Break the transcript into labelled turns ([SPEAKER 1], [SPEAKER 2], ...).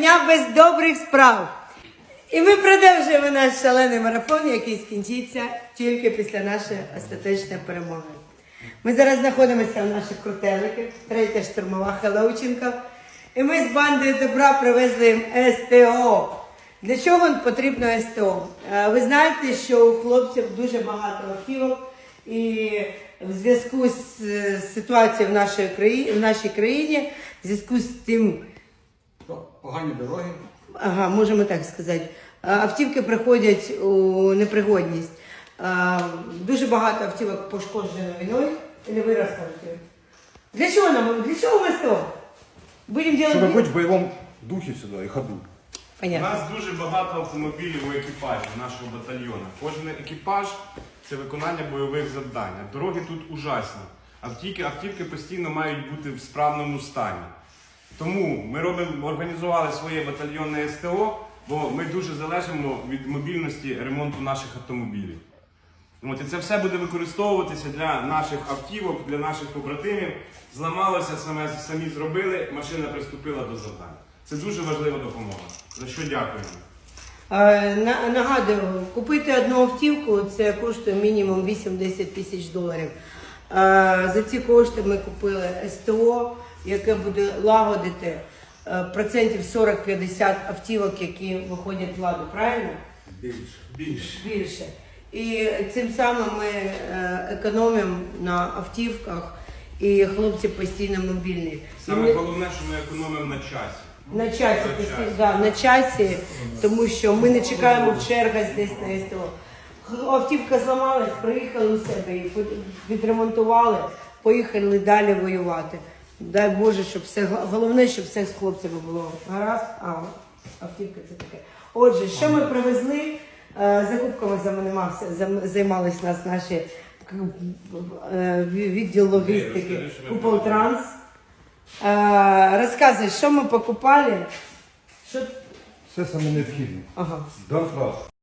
[SPEAKER 1] дня без добрих справ. І ми продовжуємо наш шалений марафон, який скінчиться тільки після нашої остаточної перемоги. Ми зараз знаходимося в наших крутеликах, третя штурмова Хелоученка. І ми з бандою добра привезли їм СТО. Для чого потрібно СТО? Е, Ви знаєте, що у хлопців дуже багато автівок, і в зв'язку з е, ситуацією в нашій країні, в нашій країні, в зв'язку з тим,
[SPEAKER 2] Погані дороги.
[SPEAKER 1] ага, можемо так сказати, автівки приходять у непригодність. Дуже багато автівок пошкоджено війною. Или ви розкажете? Для чого нам? Для чого ми СТО? Будемо
[SPEAKER 2] Щоб
[SPEAKER 1] делать...
[SPEAKER 2] бути в бойовому духі сюди і ходу.
[SPEAKER 3] У нас дуже багато автомобілів у екіпажі нашого батальйону. Кожен екіпаж це виконання бойових завдань. Дороги тут ужасні. Автівки, автівки постійно мають бути в справному стані. Тому ми робимо, організували своє батальйонне СТО, бо ми дуже залежимо від мобільності ремонту наших автомобілів. От, і це все буде використовуватися для наших автівок, для наших побратимів. Зламалося, саме, самі зробили, машина приступила до завдань. Це дуже важлива допомога. За що дякуємо.
[SPEAKER 1] Е, на- Нагадую, купити одну автівку це коштує мінімум 8-10 тисяч доларів. Е, За ці кошти ми купили СТО, яке буде лагодити е, процентів 40-50 автівок, які виходять в ладу, правильно?
[SPEAKER 3] Більше.
[SPEAKER 1] Більше. Більше. І цим самим ми е, економимо на автівках, і хлопці постійно мобільні.
[SPEAKER 3] Саме
[SPEAKER 1] ми-
[SPEAKER 3] головне, що ми економимо на часі.
[SPEAKER 1] на часі,
[SPEAKER 3] На
[SPEAKER 1] постійно,
[SPEAKER 3] часі.
[SPEAKER 1] да, на часі, тому що ми не чекаємо в чергах десь на СТО. Автівка зламалась, приїхали у себе і відремонтували, поїхали далі воювати. Дай Боже, щоб все головне, щоб все з хлопцями було гаразд, а автівка це таке. Отже, що ми привезли? Е, Закупками займались нас наші е, відділ логістики
[SPEAKER 3] розкажи, що ви
[SPEAKER 1] Купол Транс. Е, Розказуй, що ми покупали? Що...
[SPEAKER 2] Все саме необхідне.
[SPEAKER 1] Ага.